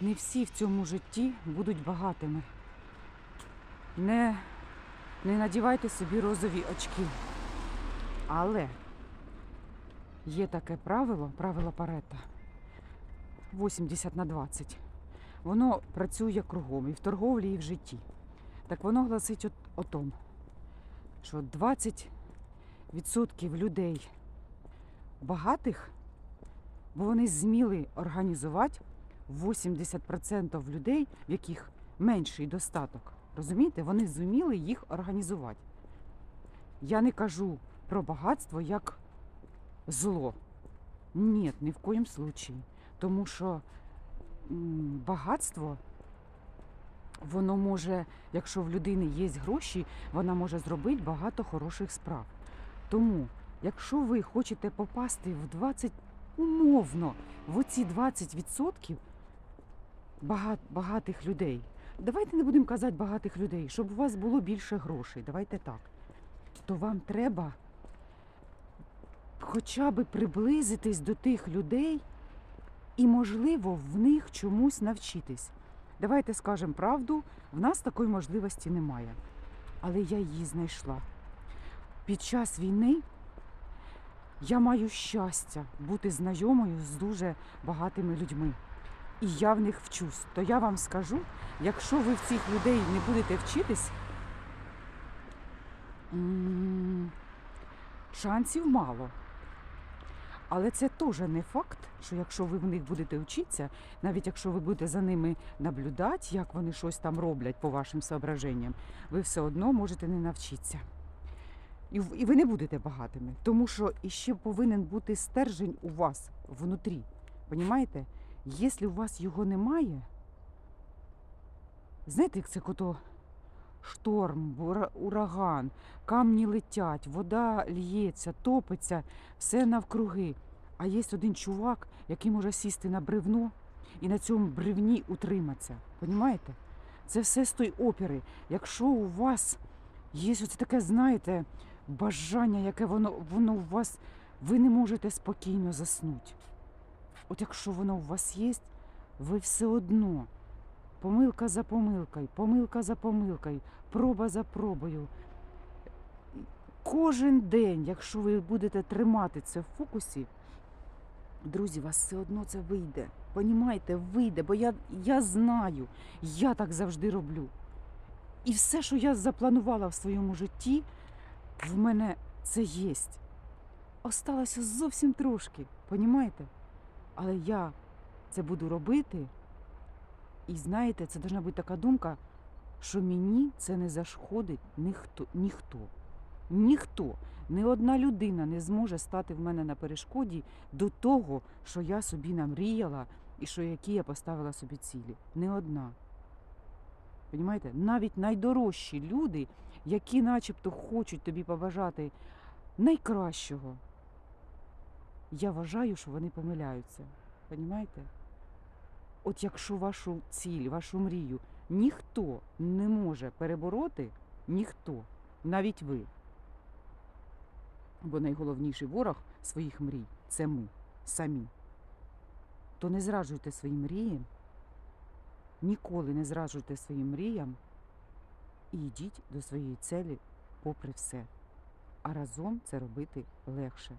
Не всі в цьому житті будуть багатими. Не, не надівайте собі розові очки. Але є таке правило, правило Парета 80 на 20. Воно працює кругом і в торговлі, і в житті. Так воно гласить о, о том, що 20% людей багатих, бо вони зміли організувати 80% людей, в яких менший достаток. Розумієте, вони зуміли їх організувати. Я не кажу про багатство як зло. Ні, ні в коїм случаї. Тому що багатство, воно може, якщо в людини є гроші, вона може зробити багато хороших справ. Тому, якщо ви хочете попасти в 20 умовно, в оці 20% багат, багатих людей. Давайте не будемо казати багатих людей, щоб у вас було більше грошей. Давайте так. То вам треба хоча б приблизитись до тих людей і, можливо, в них чомусь навчитись. Давайте скажемо правду, в нас такої можливості немає. Але я її знайшла. Під час війни я маю щастя бути знайомою з дуже багатими людьми. І я в них вчусь. То я вам скажу, якщо ви в цих людей не будете вчитись, шансів мало. Але це теж не факт, що якщо ви в них будете вчитися, навіть якщо ви будете за ними наблюдати, як вони щось там роблять по вашим соображенням, ви все одно можете не навчитися. І, ви не будете багатими, тому що іще повинен бути стержень у вас внутрі. Понімаєте? Якщо у вас його немає, знаєте, як це кото шторм, ураган, камні летять, вода лється, топиться, все навкруги. А є один чувак, який може сісти на бревно і на цьому бревні утриматися. Понімаєте? Це все з тої опери. Якщо у вас є оце таке, знаєте, бажання, яке воно, воно у вас, ви не можете спокійно заснути. От якщо воно у вас є, ви все одно помилка за помилкою, помилка за помилкою, проба за пробою. Кожен день, якщо ви будете тримати це в фокусі, друзі, у вас все одно це вийде. Понімаєте, вийде, бо я, я знаю, я так завжди роблю. І все, що я запланувала в своєму житті, в мене це є. Осталося зовсім трошки, понімаєте? Але я це буду робити. І знаєте, це повинна бути така думка, що мені це не зашкодить ніхто. ніхто. Ніхто, ні одна людина не зможе стати в мене на перешкоді до того, що я собі намріяла і що які я поставила собі цілі. Не одна. Понімаєте? Навіть найдорожчі люди, які начебто хочуть тобі побажати найкращого, я вважаю, що вони помиляються. Понімаєте? От якщо вашу ціль, вашу мрію ніхто не може перебороти, ніхто, навіть ви. Бо найголовніший ворог своїх мрій це ми самі. То не зраджуйте своїм мріям, ніколи не зраджуйте своїм мріям і йдіть до своєї цілі попри все. А разом це робити легше.